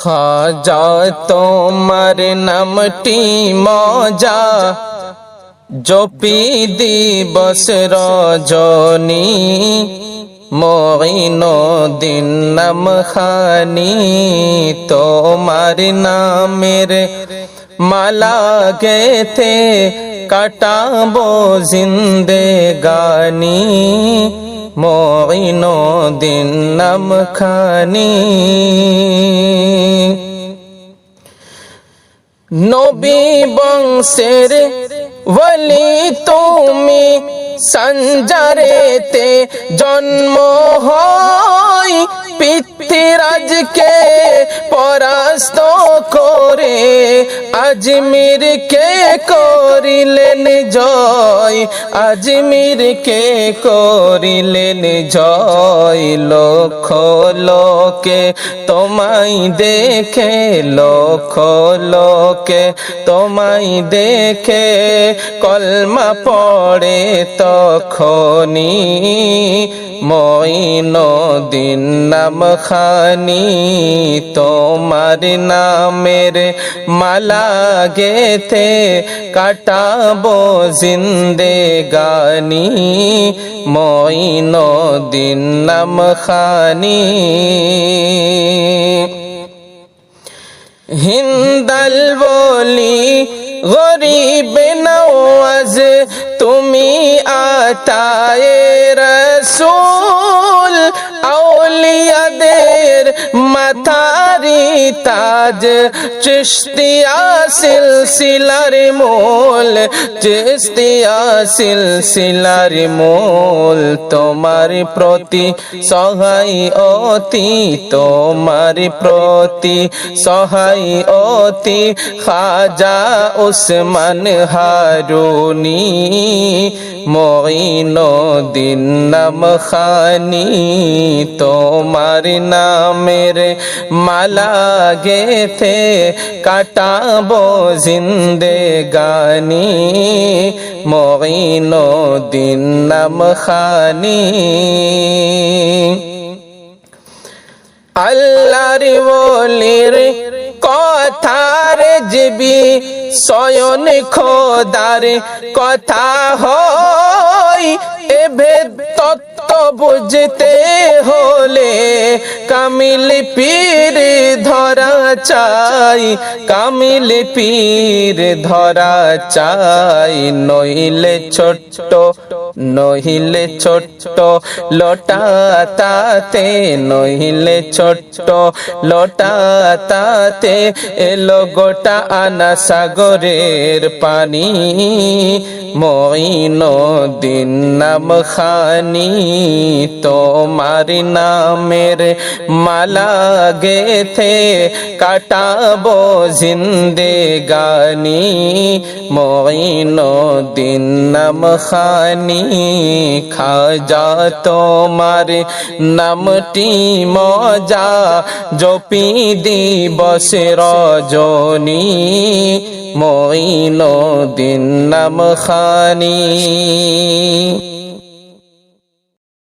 খাজা, তোমার নামটি মজা। জপি দিবস রজনী মইন দিন নাম খানি তোমার নামের মালা গেথে কাটাবো জিন্দে গানি। মইন দিন নাম খানি নবী বংশের বলি তুমি সঞ্জারেতে জন্ম হয়। পিতৃরাজকে পরাস্ত করে আজমির কে করিলেন জয় আজমির কে করিলেন জয়। লক্ষ লোকে তোমায় দেখে, লক্ষ লোকে তোমায় দেখে। কলমা পড়ে তখনি মইন দিন নাম খানি তোমার নামের মালা গেথে কাটাবো জিন্দে গানি মইন দিন নাম খানি হিন্দাল বলি, গরিব নওয়াজ, তুমি আতায়ে রসুল, আউলিয়াদের মাথারি তাজ চিস্তিয়া সিলসিলার মোল চিস্তিয়া সিলসিলার মোল। তোমার প্রতি সহায় অতি, তোমার প্রতি সহায় অতি, খাজা উসমান হারুনি মইন দিন নাম খানি তোমার নামের মালা গেথে কাটাবো জিন্দে গানি। মইন দিন নাম খানি আল্লাহর বলির কথার জিবি শয়ন খোদার কথা হয়। তত্ত্ব বুঝতে হলে কামিল পীর ধরা চাই কামিল পীর ধরা চাই নইলে ছোট্ট নহিলে ছোট্ট লোটা তাতে, নহিলে ছোট্ট লোটা তাতে এলো গোটা আনা সাগরের পানি। দিন নাম খানি, তোমার নামের মালা গেথে কাটাবো জিন্দে গানি। মইন দিন নাম খানি খাজা তোমার নামটি মজা জপি দিবস রজনী মইন দিন নাম খানি